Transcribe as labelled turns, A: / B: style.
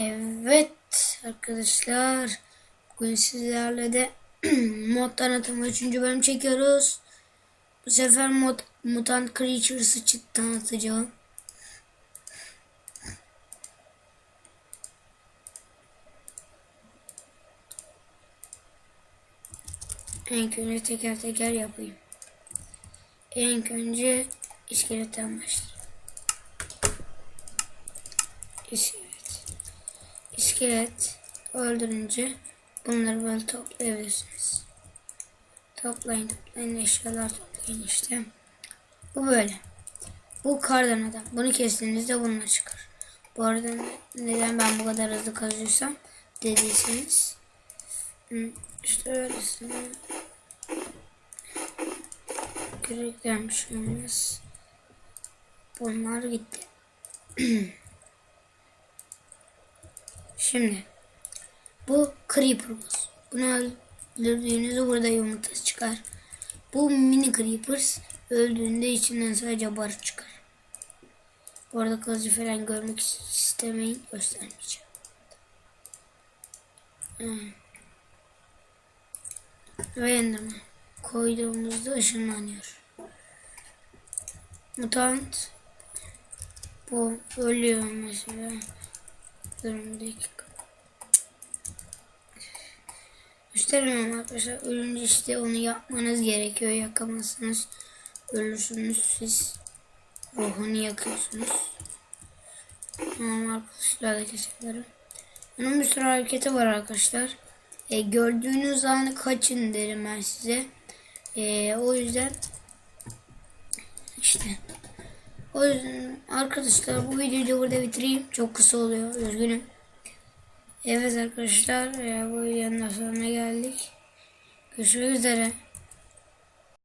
A: Evet arkadaşlar bugün sizlerle de mod tanıtımı 3. bölüm çekiyoruz. Bu sefer mod Mutant Creatures'ı tanıtacağım. İlk önce teker teker yapayım. İlk önce iskeletten başlayayım. İskelet. İskelet öldürünce bunları böyle toplayabilirsiniz. Toplayın toplayın eşyalar toplayın işte. Bu böyle. Bu kardan adam. Bunu kestiğinizde bunlar çıkar. Bu arada neden ben bu kadar hızlı kazıyorsam dediyseniz işte öylesine gereklenmiş olmaz. Bunlar gitti. Şimdi bu Creeper boss. Bunu öldürdüğünüzde burada yumurtası çıkar. Bu mini Creepers öldüğünde içinden sadece bar çıkar. Bu arada kılıcı falan görmek istemeyin göstermeyeceğim. Hmm. Ve Enderman koyduğumuzda ışınlanıyor. Mutant bu ölüyor mesela. Durun bir dakika. Gösteremem arkadaşlar. Ölünce işte onu yapmanız gerekiyor. Yakamazsanız ölürsünüz siz. Ruhunu yakıyorsunuz. Arkadaşlar da kesebilirim. Bunun bir sürü hareketi var arkadaşlar. E, gördüğünüz an kaçın derim ben size. E, o yüzden işte o yüzden arkadaşlar bu videoyu da burada bitireyim. Çok kısa oluyor. Üzgünüm. Evet arkadaşlar bu da sonuna geldik. Görüşmek üzere.